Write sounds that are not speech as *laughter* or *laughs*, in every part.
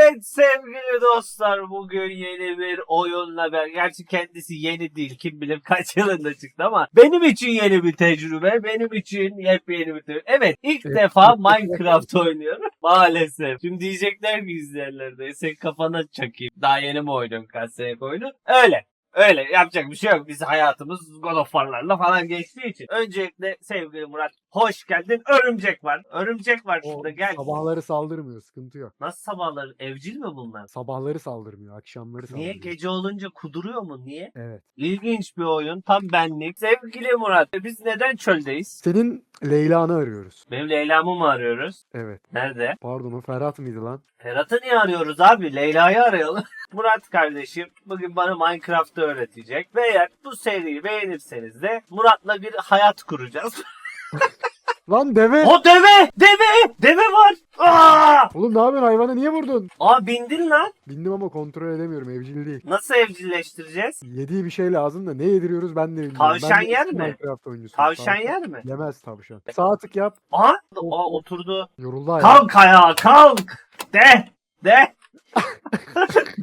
Evet sevgili dostlar bugün yeni bir oyunla ben gerçi kendisi yeni değil kim bilir kaç yılında çıktı ama benim için yeni bir tecrübe benim için yepyeni bir tecrübe. Evet ilk defa Minecraft oynuyorum maalesef. Şimdi diyecekler ki izleyenler de sen kafana çakayım daha yeni mi oynuyorsun kaç sene oyunu öyle. Öyle yapacak bir şey yok. Biz hayatımız God of War'larla falan geçtiği için. Öncelikle sevgili Murat hoş geldin. Örümcek var. Örümcek var şurada gel. sabahları saldırmıyor sıkıntı yok. Nasıl sabahları? Evcil mi bunlar? Sabahları saldırmıyor akşamları saldırıyor. Niye gece olunca kuduruyor mu? Niye? Evet. İlginç bir oyun. Tam benlik. Sevgili Murat biz neden çöldeyiz? Senin Leyla'nı arıyoruz. Benim Leyla'mı mı arıyoruz? Evet. Nerede? Pardon o Ferhat mıydı lan? Ferhat'ı niye arıyoruz abi? Leyla'yı arayalım. *laughs* Murat kardeşim bugün bana Minecraft'ı öğretecek. Ve eğer bu seriyi beğenirseniz de Murat'la bir hayat kuracağız. *laughs* Lan deve! o deve! Deve! Deve var! Aa! Oğlum ne yapıyorsun hayvana niye vurdun? Aa bindin lan. Bindim ama kontrol edemiyorum evcil değil. Nasıl evcilleştireceğiz? Yediği bir şey lazım da ne yediriyoruz ben de bilmiyorum. Tavşan ben de yer mi? Minecraft oyuncusuyum. Tavşan yer mi? Yemez tavşan. Sağ tık yap. Aha! Aa oturdu. Yoruldu hayvan. Kalk ayağa kalk. De. De.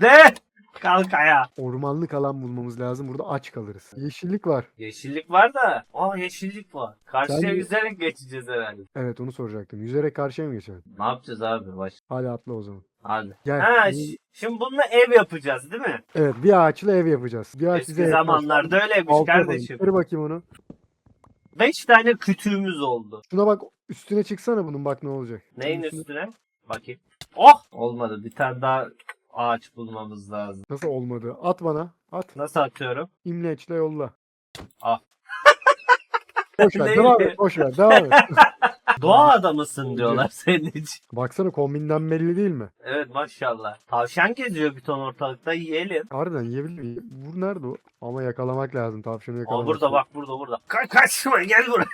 De. Kalk ayağa. Ormanlık alan bulmamız lazım. Burada aç kalırız. Yeşillik var. Yeşillik var da. Aa yeşillik var. Karşıya Sen- yüzerek geçeceğiz herhalde. Evet onu soracaktım. Yüzerek karşıya mı geçelim? Ne yapacağız abi baş? Hadi atla o zaman. Hadi. Gel. Ha, ş- şimdi bununla ev yapacağız değil mi? Evet bir ağaçla ev yapacağız. Bir ağaç Eski yeter. zamanlarda öyleymiş Altı yapalım. kardeşim. Kır bakayım onu. Beş tane kütüğümüz oldu. Şuna bak üstüne çıksana bunun bak ne olacak. Neyin üstüne? Bakayım. Oh! Olmadı. Bir tane daha ağaç bulmamız lazım. Nasıl olmadı? At bana. At. Nasıl atıyorum? İmleçle yolla. Ah. *laughs* Boş ver, devam et, boş ver, devam et. *laughs* Doğa adamısın diyorlar senin için. Baksana kombinden belli değil mi? Evet maşallah. Tavşan geziyor bir ton ortalıkta yiyelim. Harbiden yiyebilir miyim? Vur nerede o? Ama yakalamak lazım, tavşanı Aa, yakalamak. burada bak burada burada. Ka kaçma gel buraya.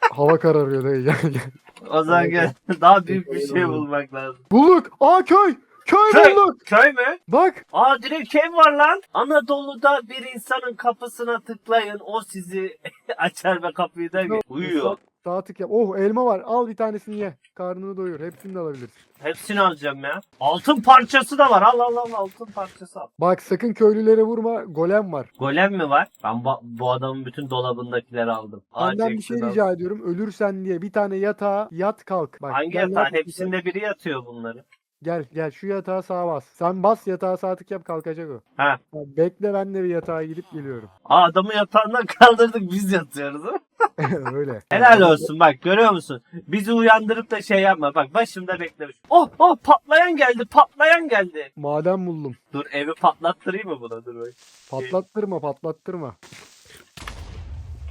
Hava kararıyor dayı gel gel. O zaman gel. Daha büyük bir şey bulmak lazım. Bulduk! Aa köy! Köy, Köy. bulduk! Köy mü? Bak! Aa direkt ev var lan. Anadolu'da bir insanın kapısına tıklayın. O sizi *laughs* açar ve kapıyı da uyuyor. Sağ tık yap. Oh elma var. Al bir tanesini ye. Karnını doyur. Hepsini de alabilirsin. Hepsini alacağım ya. Altın parçası da var. Al al al altın parçası al. Bak sakın köylülere vurma. Golem var. Golem mi var? Ben bu, bu adamın bütün dolabındakileri aldım. Benden bir şey Jackson al. rica ediyorum. Ölürsen diye bir tane yatağa yat kalk. Bak, Hangi gel yatağı? yat- Hepsinde biri yatıyor bunları. Gel gel şu yatağa sağa bas. Sen bas yatağa sağ tık yap kalkacak o. Ha. Bak, bekle ben de bir yatağa gidip geliyorum. Aa adamı yatağından *laughs* kaldırdık biz yatıyoruz. ha? *laughs* Öyle. Helal olsun bak görüyor musun? Bizi uyandırıp da şey yapma. Bak başımda beklemiş. Oh oh patlayan geldi patlayan geldi. Maden buldum. Dur evi patlattırayım mı buna dur bak. Patlattırma patlattırma.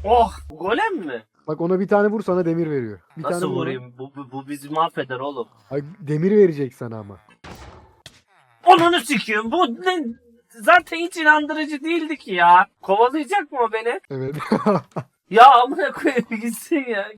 Oh golem mi? Bak ona bir tane vur sana demir veriyor. Bir Nasıl tane vur. vurayım? Bu, bu, bu bizi mahveder oğlum. Ay, demir verecek sana ama. Onunu sikiyorum. Bu ne? Zaten hiç inandırıcı değildi ki ya. Kovalayacak mı o beni? Evet. *laughs* Ya amına koyayım gitsin ya.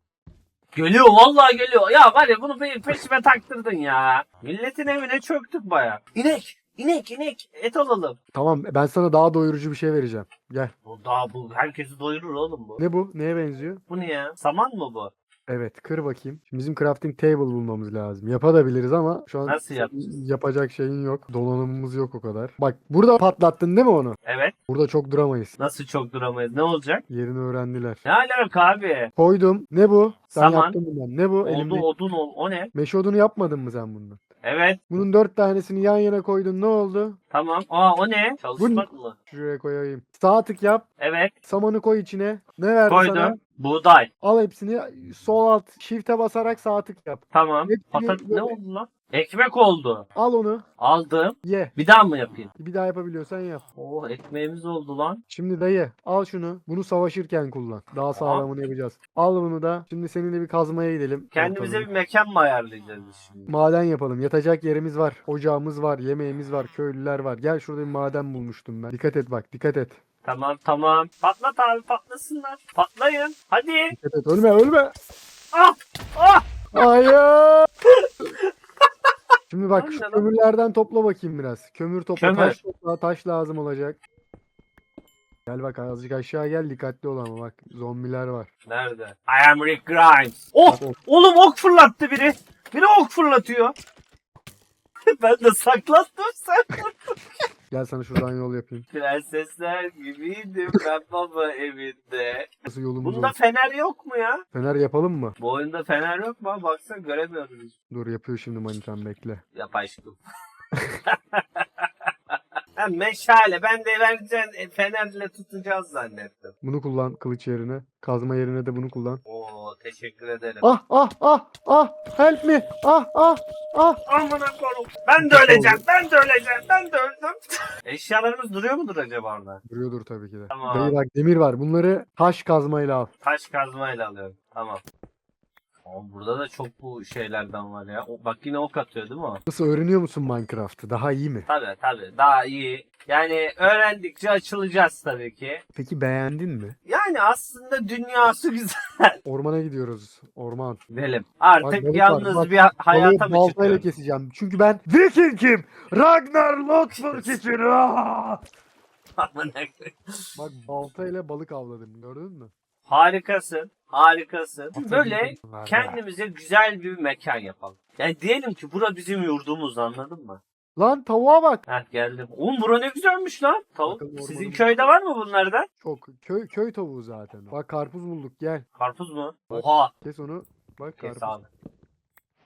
Geliyor vallahi geliyor. Ya var ya bunu peşime taktırdın ya. Milletin evine çöktük baya. İnek, inek, inek. Et alalım. tamam ben sana daha doyurucu bir şey vereceğim. Gel. Bu daha bu herkesi doyurur oğlum bu. Ne bu? Neye benziyor? Bu ne ya? Saman mı bu? Evet kır bakayım. Şimdi bizim crafting table bulmamız lazım. Yapabiliriz ama şu an Nasıl yapacağız? yapacak şeyin yok. Donanımımız yok o kadar. Bak burada patlattın değil mi onu? Evet. Burada çok duramayız. Nasıl çok duramayız? Ne olacak? Yerini öğrendiler. Ne alaka abi? Koydum. Ne bu? Sen Saman. yaptın bundan. Ne bu? Oldu Elimde. odun ol. O ne? Meşe odunu yapmadın mı sen bundan? Evet. Bunun dört tanesini yan yana koydun. Ne oldu? Tamam. Aa o ne? Çalışmak mı? Şuraya koyayım. Sağ tık yap. Evet. Samanı koy içine. Ne verdi sana? Buğday. Al hepsini. Sol alt shift'e basarak sağ tık yap. Tamam. Hepsini Patat böyle- ne oldu lan? Ekmek oldu. Al onu. Aldım. Ye. Bir daha mı yapayım? Bir daha yapabiliyorsan yap. Oo ekmeğimiz oldu lan. Şimdi de ye. Al şunu. Bunu savaşırken kullan. Daha sağlamını yapacağız. Al bunu da. Şimdi seninle bir kazmaya gidelim. Kendimize Ortalığı. bir mekan mı ayarlayacağız biz şimdi? Maden yapalım. Yatacak yerimiz var. Ocağımız var. Yemeğimiz var. Köylüler var. Gel şurada bir maden bulmuştum ben. Dikkat et bak. Dikkat et. Tamam tamam. Patlat abi patlasınlar. Patlayın. Hadi. Dikkat et. Ölme ölme. Ah! Ah! Hayır. *laughs* Şimdi bak şu kömürlerden topla bakayım biraz. Kömür topla. Kömür. Taş topla. Taş lazım olacak. Gel bak azıcık aşağı gel. Dikkatli ol ama bak. Zombiler var. Nerede? I am Rick Grimes. Oh! Bak, Oğlum ok fırlattı biri. Biri ok fırlatıyor. *laughs* ben de saklattım sen. Gel sana şuradan yol yapayım. Prensesler gibiydim ben baba evinde. Nasıl yolumuz Bunda olur? fener yok mu ya? Fener yapalım mı? Bu oyunda fener yok mu? Baksana göremiyoruz. Dur yapıyor şimdi manitam bekle. Yap aşkım. *laughs* ha, meşale. Ben de vereceğim e, fenerle tutacağız zannettim. Bunu kullan kılıç yerine. Kazma yerine de bunu kullan. Oo teşekkür ederim. Ah ah ah ah help me ah ah ah. Amına koyayım. Ben de öleceğim. Ben de öleceğim. Ben de öldüm. *laughs* Eşyalarımız duruyor mudur acaba orada? Duruyordur tabii ki de. Tamam. Dayı bak demir var. Bunları taş kazmayla al. Taş kazmayla alıyorum. Tamam. Ama burada da çok bu şeylerden var ya. O, bak yine ok atıyor değil mi o? Nasıl öğreniyor musun Minecraft'ı? Daha iyi mi? Tabii tabii. Daha iyi. Yani öğrendikçe açılacağız tabii ki. Peki beğendin mi? Yani aslında dünyası *laughs* güzel. Ormana gidiyoruz. Orman. Gidelim. Bak, Artık balık yalnız. Bak, bir ha- hayata mı baltayla çıkıyoruz? keseceğim. Çünkü ben Viking'im. Ragnar Lothbrok *laughs* için. Ah! Amına koyayım. Bak baltayla balık avladım. Gördün mü? Harikasın. Harikasın. Böyle kendimize güzel bir mekan yapalım. Yani diyelim ki bura bizim yurdumuz anladın mı? Lan tavuğa bak. Heh geldim. Oğlum bura ne güzelmiş lan. Tavuk. Bakalım Sizin ormanın- köyde var mı bunlardan? Çok köy köy tavuğu zaten. Bak karpuz bulduk gel. Karpuz mu? Oha. Kes onu. Bak karpuz. abi.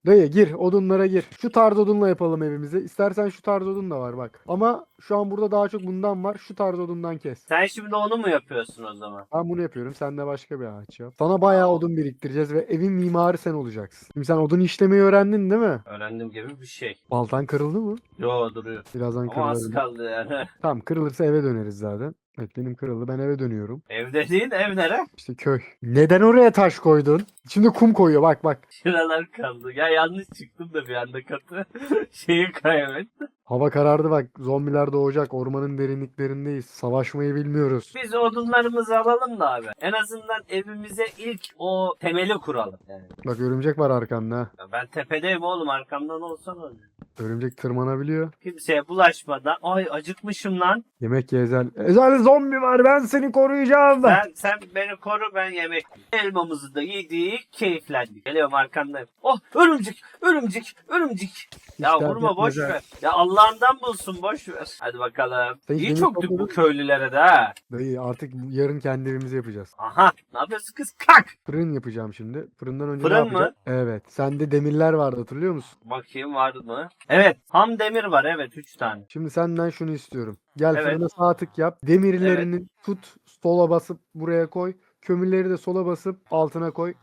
Dayı gir odunlara gir. Şu tarz odunla yapalım evimizi. İstersen şu tarz odun da var bak. Ama şu an burada daha çok bundan var. Şu tarz odundan kes. Sen şimdi onu mu yapıyorsun o zaman? Ben bunu yapıyorum. Sen de başka bir ağaç yap. Sana bayağı odun biriktireceğiz ve evin mimarı sen olacaksın. Şimdi sen odun işlemeyi öğrendin değil mi? Öğrendim gibi bir şey. Baltan kırıldı mı? Yo duruyor. Birazdan Ama az kırılır. kaldı yani. *laughs* Tamam kırılırsa eve döneriz zaten. Evet benim kırıldı. Ben eve dönüyorum. Ev dediğin ev nere? İşte köy. Neden oraya taş koydun? Şimdi kum koyuyor bak bak. Şuralar kaldı. Ya yanlış çıktım da bir anda katı. *laughs* Şeyi kaybettim. Hava karardı bak. Zombiler doğacak. Ormanın derinliklerindeyiz. Savaşmayı bilmiyoruz. Biz odunlarımızı alalım da abi. En azından evimize ilk o temeli kuralım. Yani. Bak örümcek var arkanda. Ya Ben tepedeyim oğlum arkamdan olsan öyle. Örümcek tırmanabiliyor. Kimseye bulaşmadan. Ay acıkmışım lan. Yemek ye Ezel. Ezel zombi var ben seni koruyacağım. Sen, sen beni koru ben yemek. Elmamızı da yedik keyiflendik. Geliyorum arkandayım. Oh örümcek örümcek örümcek. Ya İşte vurma boş ver. Ya Allah'ından bulsun boş ver. Hadi bakalım. Sen İyi yemek çoktuk bu köylülere de ha. Dayı artık yarın kendi evimizi yapacağız. Aha ne yapıyorsun kız kalk. Fırın yapacağım şimdi. Fırından önce Fırın ne mı? yapacağım? Evet. Sende demirler vardı hatırlıyor musun? Bakayım var mı? Evet ham demir var evet 3 tane. Şimdi senden şunu istiyorum. Gel Evet. fırına sağ tık yap. Demirlerini tut sola basıp buraya koy. Kömürleri de sola basıp altına koy.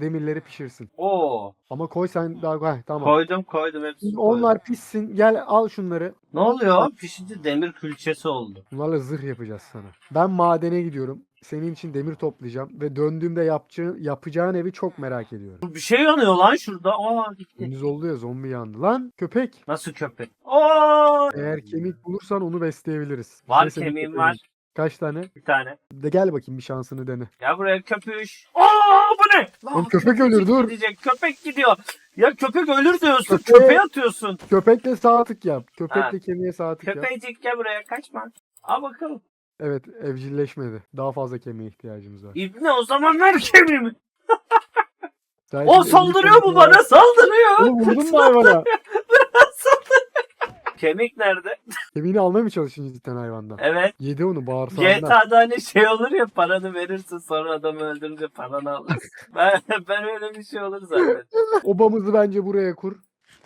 Demirleri pişirsin. Oo Ama koy sen daha Heh, tamam. koydum koydum hepsini koydum. onlar pişsin. Gel al şunları. Ne oluyor? Pişince demir külçesi oldu. Bunlarla zırh yapacağız sana. Ben madene gidiyorum. Senin için demir toplayacağım ve döndüğümde yapacağın, yapacağın evi çok merak ediyorum. Bir şey yanıyor lan şurada. Aa gitti. Gündüz oldu ya zombi yandı. Lan köpek. Nasıl köpek? Aa! Eğer kemik bulursan onu besleyebiliriz. Var Neyse, kemiğim var. Kaç tane? Bir tane. De gel bakayım bir şansını dene. Ya buraya köpüş. Aa bu ne? Lan Oğlum köpek ölür dur. Gidecek. Köpek gidiyor. Ya köpek ölür diyorsun. Köpeğe- Köpeğe atıyorsun. Köpekle sağ tık yap. Köpekle Ha. kemiğe sağ tık yap. Köpecik gel buraya kaçma. Al bakalım. Evet evcilleşmedi. Daha fazla kemiğe ihtiyacımız var. İbne o zaman ver kemiğimi. O saldırıyor mu bana? Saldırıyor. Oğlum vurdun mu hayvana? *laughs* Kemik nerede? Kemiğini almaya mı çalışıyorsun cidden hayvandan? Evet. Yedi onu bağırsağından. GTA'da hani şey olur ya paranı verirsin sonra adamı öldürünce paranı alırsın. *laughs* ben, ben öyle bir şey olur zaten. *laughs* Obamızı bence buraya kur.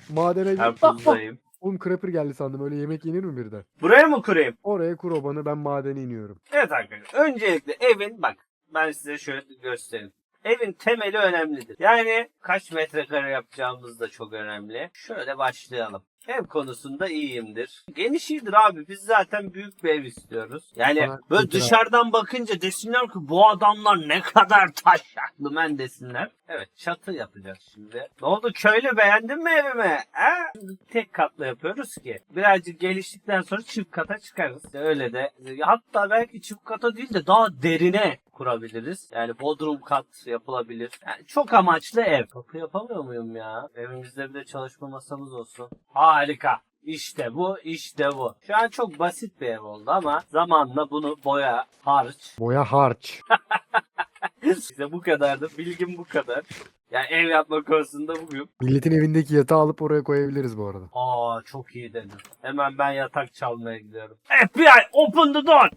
Madene git. Bak. Karpuzdayım. Oğlum creeper geldi sandım. Öyle yemek yenir mi birden? Buraya mı kurayım? Oraya kur obanı ben madene iniyorum. Evet arkadaşlar. Öncelikle evin bak ben size şöyle göstereyim. Evin temeli önemlidir. Yani kaç metrekare yapacağımız da çok önemli. Şöyle başlayalım. Ev konusunda iyiyimdir. Geniş iyidir abi. Biz zaten büyük bir ev istiyoruz. Yani Bana böyle itiraz. dışarıdan bakınca desinler ki bu adamlar ne kadar taşaklı men desinler. Evet çatı yapacağız şimdi. Ne oldu köylü beğendin mi evimi? He? Tek katlı yapıyoruz ki. Birazcık geliştikten sonra çift kata çıkarız. Öyle de. Hatta belki çift kata değil de daha derine kurabiliriz. Yani bodrum kat yapılabilir. Yani çok amaçlı ev. Kapı yapamıyor muyum ya? Evimizde bir de çalışma masamız olsun. Harika. İşte bu, işte bu. Şu an çok basit bir ev oldu ama zamanla bunu boya, harç. *laughs* Boya harç. Size bu kadardı. Bilgim bu kadar. Yani ev yapma konusunda bugün. Milletin evindeki yatağı alıp oraya koyabiliriz bu arada. Aa çok iyi dedin. Hemen ben yatak çalmaya gidiyorum. FBI open the door.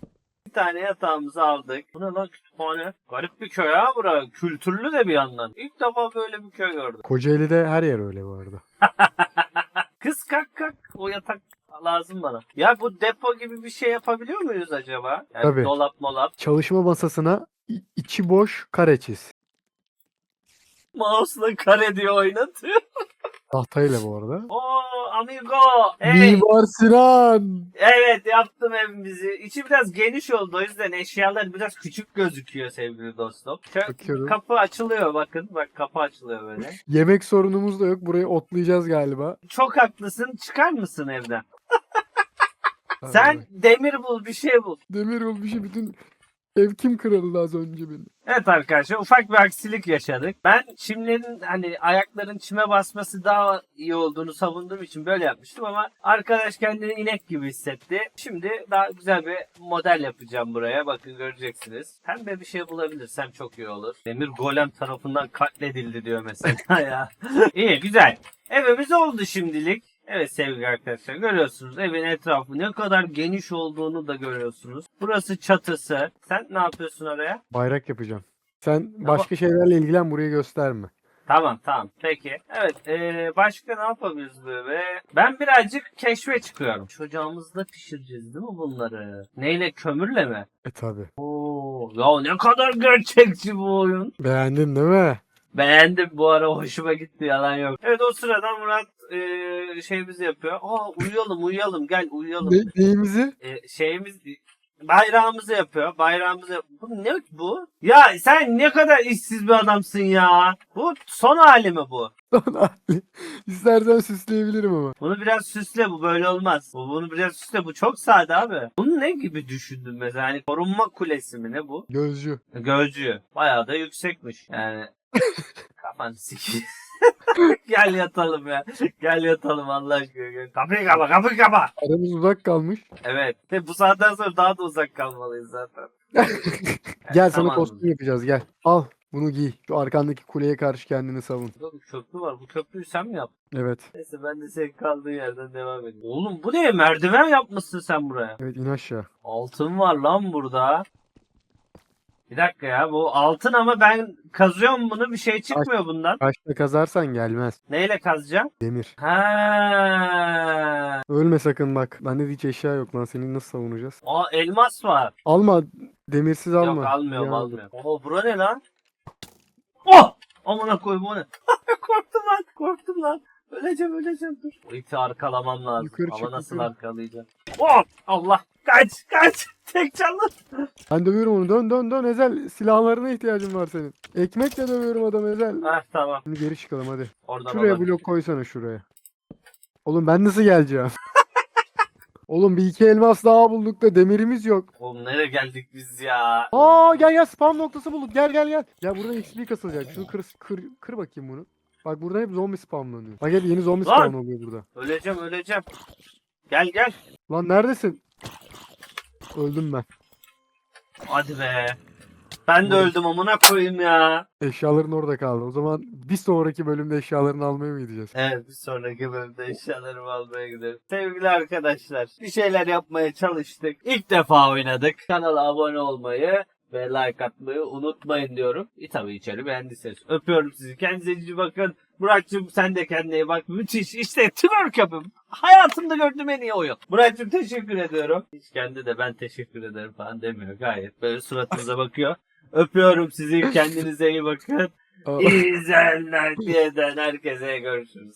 Tane yatağımızı aldık. Bu ne lan kütüphane? Garip bir köy ha bura. Kültürlü de bir yandan. İlk defa böyle bir köy gördüm. Kocaeli'de her yer öyle bu arada. *laughs* Kız kalk kalk. O yatak lazım bana. Ya bu depo gibi bir şey yapabiliyor muyuz acaba? Yani Tabii. dolap molap. Çalışma masasına i- içi boş kare çiz. Mouse'la kare diye oynatıyor. *laughs* Tahtayla bu arada. Oo amigo. Hey. Mimar Sinan. Evet yaptım evimizi. İçi biraz geniş oldu o yüzden eşyalar biraz küçük gözüküyor sevgili dostum. Şöyle Bakıyorum. kapı açılıyor bakın. Bak kapı açılıyor böyle. Yemek sorunumuz da yok. Burayı otlayacağız galiba. Çok haklısın. Çıkar mısın evden? *laughs* Sen demir bul bir şey bul. Demir olmuş bütün ev kim kırıldı az önce benim? Evet arkadaşlar ufak bir aksilik yaşadık. Ben çimlerin hani ayakların çime basması daha iyi olduğunu savunduğum için böyle yapmıştım ama arkadaş kendini inek gibi hissetti. Şimdi daha güzel bir model yapacağım buraya. Bakın göreceksiniz. Pembe bir şey bulabilirsem çok iyi olur. Demir golem tarafından katledildi diyor mesela *laughs* ya. iyi güzel. Evimiz oldu şimdilik. Evet sevgili arkadaşlar görüyorsunuz evin etrafı ne kadar geniş olduğunu da görüyorsunuz. Burası çatısı. Sen ne yapıyorsun oraya? Bayrak yapacağım. Sen başka şeylerle ilgilen burayı gösterme. Tamam tamam peki. Evet eee, başka ne yapabiliriz böyle? Ben birazcık keşfe çıkıyorum. Çocuğumuzda pişireceğiz değil mi bunları? Neyle kömürle mi? E tabi. Oo, ya ne kadar gerçekçi bu oyun. Beğendin değil mi? Beğendim bu ara hoşuma gitti yalan yok. Evet o sırada Murat eee şeyimizi yapıyor. Aa uyuyalım uyuyalım gel uyuyalım. Ne, neyimizi? E, şeyimiz bayrağımızı yapıyor. Bayrağımızı yap- Bu ne bu? Ya sen ne kadar işsiz bir adamsın ya. Bu son hali mi bu? Son hali. İstersen süsleyebilirim ama. Bunu biraz süsle bu böyle olmaz. Bu bunu biraz süsle bu çok sade abi. Bunu ne gibi düşündün mesela? Hani korunma kulesi mi ne bu? Gözcü. Gölcü. Bayağı da yüksekmiş. Yani *laughs* kafan sikeyim. *laughs* Gel yatalım ya. Gel yatalım Allah aşkına. Gel. Kapıyı kapa kapıyı kapa. Aramız uzak kalmış. Evet. Ve bu saatten sonra daha da uzak kalmalıyız zaten. *laughs* Gel sana tamam. kostüm yapacağız gel. Al bunu giy. Şu arkandaki kuleye karşı kendini savun. Burada bir köprü var. Bu köprüyü sen mi yaptın? Evet. Neyse ben de senin kaldığın yerden devam edeyim. Oğlum bu ne? Merdiven yapmışsın sen buraya. Evet in aşağı. Altın var lan burada. Bir dakika ya bu altın ama ben kazıyorum bunu bir şey çıkmıyor bundan. Kaçta kazarsan gelmez. Neyle kazacağım? Demir. Ha. Ölme sakın bak. Bende de hiç eşya yok lan. Seni nasıl savunacağız? Aa elmas var. Alma. Demirsiz alma. Yok almıyorum Ya, almıyorum. Oo bura ne lan? Oh! Amına koyayım o ne? *laughs* korktum lan korktum lan. Öleceğim öleceğim dur. O iti arkalamam lazım. Yukarı Ama çık, nasıl yukarı. arkalayacağım? Oh! Allah! Kaç! Kaç! *laughs* Tek canlı! Ben dövüyorum onu. Dön dön dön Ezel. Silahlarına ihtiyacın var senin. Ekmekle dövüyorum adam Ezel. Heh tamam. Şimdi geri çıkalım hadi. Oradan Şuraya olabilir. blok koysana şuraya. Oğlum ben nasıl geleceğim? *laughs* Oğlum bir iki elmas daha bulduk da demirimiz yok. Oğlum nereye geldik biz ya? Aa gel gel spam noktası bulduk. Gel gel gel. Ya buradan XP kasılacak. Şunu kır, kır, kır bakayım bunu. Bak burada hep zombi spamlanıyor. Bak hep yeni zombi Lan! spawn oluyor burada. Öleceğim öleceğim. Gel gel. Lan neredesin? Öldüm ben. Hadi be. Ben de öldüm amına koyayım ya. Eşyaların orada kaldı. O zaman bir sonraki bölümde eşyalarını almaya mı gideceğiz? Evet bir sonraki bölümde eşyalarımı almaya gidelim. Sevgili arkadaşlar bir şeyler yapmaya çalıştık. İlk defa oynadık. Kanala abone olmayı ve like atmayı unutmayın diyorum. E tabi içeri beğendiyseniz. Öpüyorum sizi. Kendinize iyi bakın. Burak'cığım sen de kendine bak. Müthiş. İşte twerk yapın. Hayatımda gördüğüm en iyi oyun. Burak'cığım teşekkür ediyorum. Hiç kendi de ben teşekkür ederim falan demiyor. Gayet böyle suratınıza *laughs* bakıyor. Öpüyorum sizi. Kendinize iyi bakın. İyi izleyenler diyeden herkese görüşürüz.